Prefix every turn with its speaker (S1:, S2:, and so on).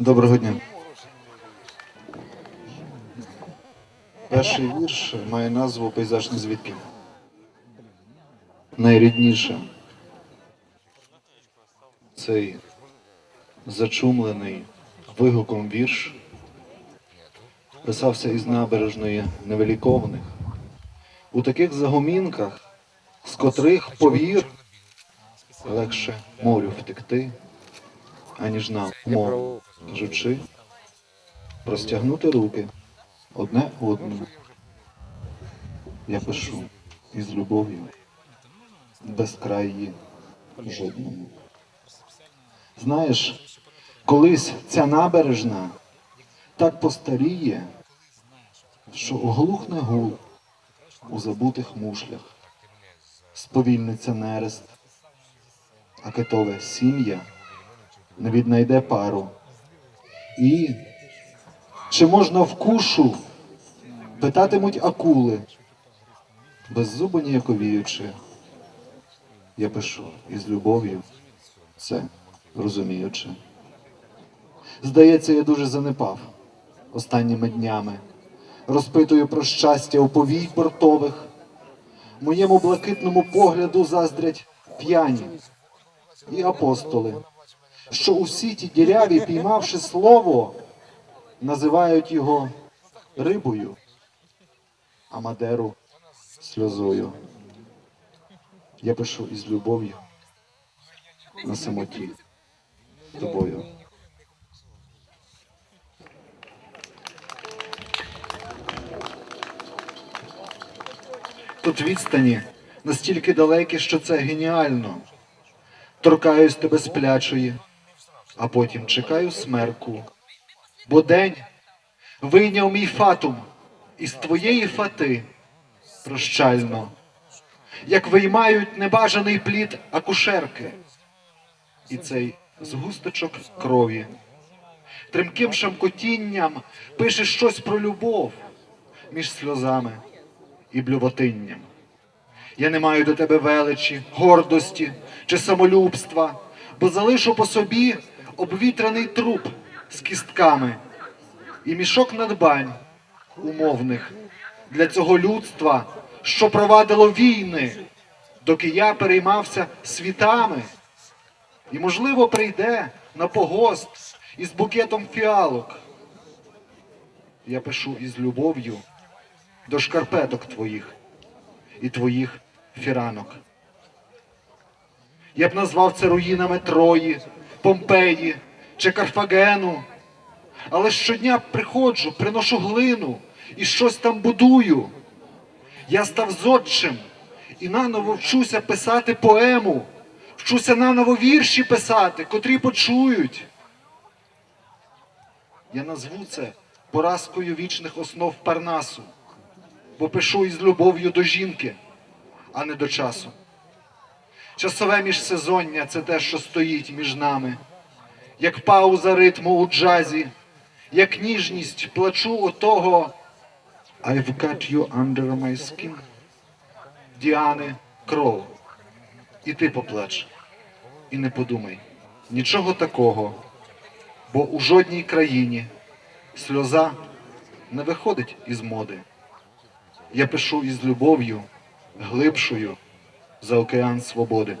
S1: Доброго дня. Перший вірш має назву Пейзажні звідки. Найрідніше. Цей зачумлений вигуком вірш писався із набережної невеликовних. У таких загомінках, з котрих повір легше морю втекти, аніж нам, мов, кажучи, простягнути руки одне одному. Я пишу із любов'ю, без краї жодному. Знаєш, колись ця набережна так постаріє, що оглухне гул у забутих мушлях, сповільниться нерест, а китове сім'я віднайде пару. І чи можна в кушу питатимуть акули, беззубо ніяковіючи. Я пишу із любов'ю, це розуміючи. Здається, я дуже занепав останніми днями. Розпитую про щастя у повій портових. Моєму блакитному погляду заздрять п'яні і апостоли, що усі ті діряві, піймавши слово, називають його рибою, а Мадеру сльозою. Я пишу із любов'ю на самоті тобою. Тут відстані настільки далекі, що це геніально. Торкаюсь тебе сплячої, а потім чекаю смерку. Бо день вийняв мій фатум із твоєї фати прощально, як виймають небажаний плід акушерки, і цей згусточок крові. Тремким шамкотінням пише щось про любов між сльозами і блювотинням. Я не маю до тебе величі, гордості чи самолюбства, бо залишу по собі обвітраний труп з кістками і мішок надбань умовних для цього людства, що провадило війни, доки я переймався світами, і, можливо, прийде на погост із букетом фіалок. Я пишу із любов'ю до шкарпеток твоїх і твоїх фіранок. Я б назвав це руїнами Трої, Помпеї чи Карфагену. Але щодня приходжу, приношу глину і щось там будую. Я став зодчим і наново вчуся писати поему, вчуся наново вірші писати, котрі почують. Я назву це поразкою вічних основ Парнасу, бо пишу із любов'ю до жінки, а не до часу. Часове міжсезоння це те, що стоїть між нами, як пауза ритму у джазі, як ніжність плачу отого I've got you under my skin. Діани кров. І ти поплач. І не подумай. Нічого такого, бо у жодній країні сльоза не виходить із моди. Я пишу із любов'ю, глибшою за океан свободи.